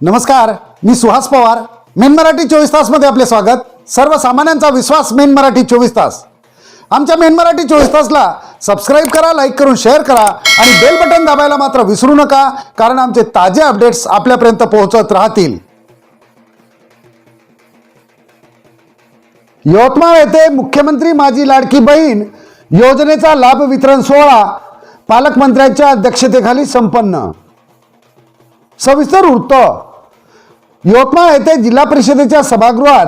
नमस्कार मी सुहास पवार. मेन मराठी चोवीस तासमध्ये आपले स्वागत. सर्वसामान्यांचा विश्वास मेन मराठी चोवीस तास. आमच्या मेन मराठी चोवीस तासला सबस्क्राईब करा लाईक करून शेअर करा आणि बेल बटन दाबायला मात्र विसरू नका कारण आमचे ताजे अपडेट्स आपल्यापर्यंत पोहोचत राहतील. यवतमाळ येथे मुख्यमंत्री माझी लाडकी बहीण योजनेचा लाभ वितरण सोहळा पालकमंत्र्यांच्या अध्यक्षतेखाली संपन्न. सविस्तर वृत्त. यवतमाळ येथे जिल्हा परिषदेच्या सभागृहात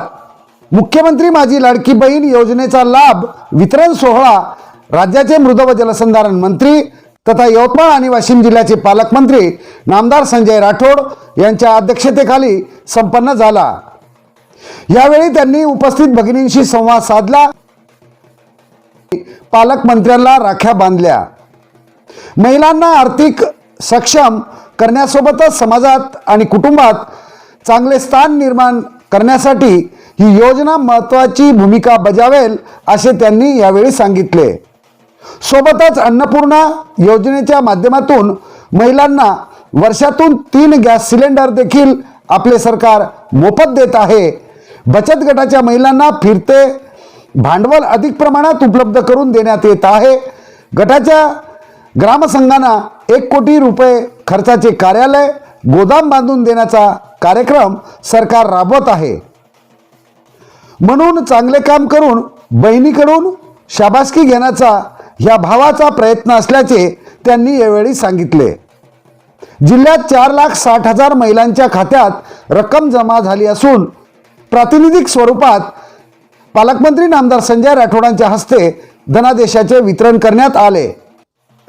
मुख्यमंत्री माझी लाडकी बहीण योजनेचा लाभ वितरण सोहळा राज्याचे मृद व जलसंधारण मंत्री तथा यवतमाळ आणि वाशिम जिल्ह्याचे पालकमंत्री नामदार संजय राठोड यांच्या अध्यक्षतेखाली संपन्न झाला. यावेळी त्यांनी उपस्थित भगिनींशी संवाद साधला. पालकमंत्र्यांना राख्या बांधल्या. महिलांना आर्थिक सक्षम करण्यासोबतच समाजात आणि कुटुंबात चांगले स्थान निर्माण करण्यासाठी ही योजना महत्त्वाची भूमिका बजावेल असे त्यांनी यावेळी सांगितले. सोबतच अन्नपूर्णा योजनेच्या माध्यमातून महिलांना वर्षातून तीन गॅस सिलेंडर देखील आपले सरकार मोफत देत आहे. बचत गटाच्या महिलांना फिरते भांडवल अधिक प्रमाणात उपलब्ध करून देण्यात येत आहे. गटाच्या ग्रामसंघांना एक कोटी रुपये खर्चाचे कार्यालय गोदाम बांधून देण्याचा कार्यक्रम सरकार राबवत आहे. म्हणून चांगले काम करून बहिणीकडून शाबासकी घेण्याचा या भावाचा प्रयत्न असल्याचे त्यांनी यावेळी सांगितले. जिल्ह्यात चार लाख साठ हजार महिलांच्या खात्यात रक्कम जमा झाली असून प्रातिनिधिक स्वरूपात पालकमंत्री नामदार संजय राठोडांच्या हस्ते धनादेशाचे वितरण करण्यात आले.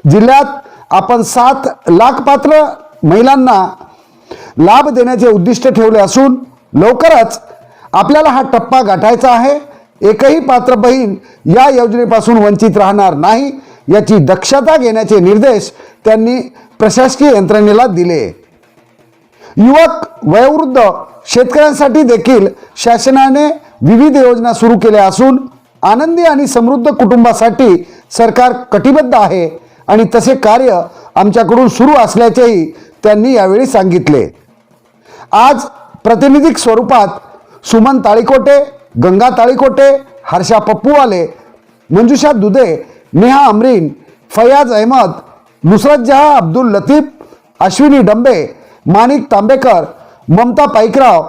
जिल्ह्यात आपण सात लाख पात्र महिलांना लाभ देण्याचे उद्दिष्ट ठेवले असून लवकरच आपल्याला हा टप्पा गाठायचा आहे. एकही पात्र बहीण या योजनेपासून वंचित राहणार नाही याची दक्षता घेण्याचे निर्देश त्यांनी प्रशासकीय यंत्रणेला दिले. युवक वयोवृद्ध शेतकऱ्यांसाठी देखील शासनाने विविध योजना सुरू केल्या असून आनंदी आणि समृद्ध कुटुंबासाठी सरकार कटिबद्ध आहे आणि तसे कार्य आमच्याकडून सुरू असल्याचेही त्यांनी यावेळी सांगितले. आज प्रातिनिधिक स्वरूपात सुमन ताळीकोटे गंगा ताळीकोटे हर्षा पप्पूवाले मंजुषा दुधे नेहा अमरीन फयाज अहमद नुसरत जहा अब्दुल लतीफ अश्विनी डंबे माणिक तांबेकर ममता पाईकराव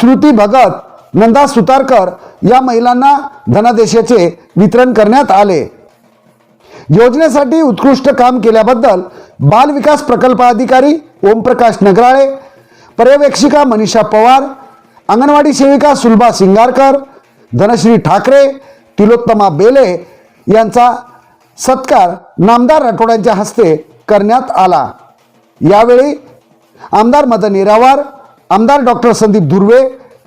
श्रुती भगत नंदा सुतारकर या महिलांना धनादेशाचे वितरण करण्यात आले. योजनेसाठी उत्कृष्ट काम केल्याबद्दल बालविकास प्रकल्प अधिकारी ओमप्रकाश नगराळे पर्यवेक्षिका मनीषा पवार अंगणवाडी सेविका सुलभा सिंगारकर धनश्री ठाकरे तिलोत्तमा बेले यांचा सत्कार नामदार राठोड्यांच्या हस्ते करण्यात आला. यावेळी आमदार मदन येरावार आमदार डॉक्टर संदीप धुर्वे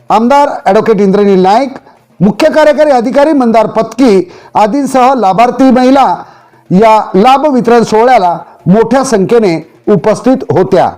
आमदार ॲडव्होकेट इंद्रनील नाईक मुख्य कार्यकारी अधिकारी मंदार पत्की आदींसह लाभार्थी महिला या लाभ वितरण सोहळ्याला मोठ्या संख्येने उपस्थित होत्या.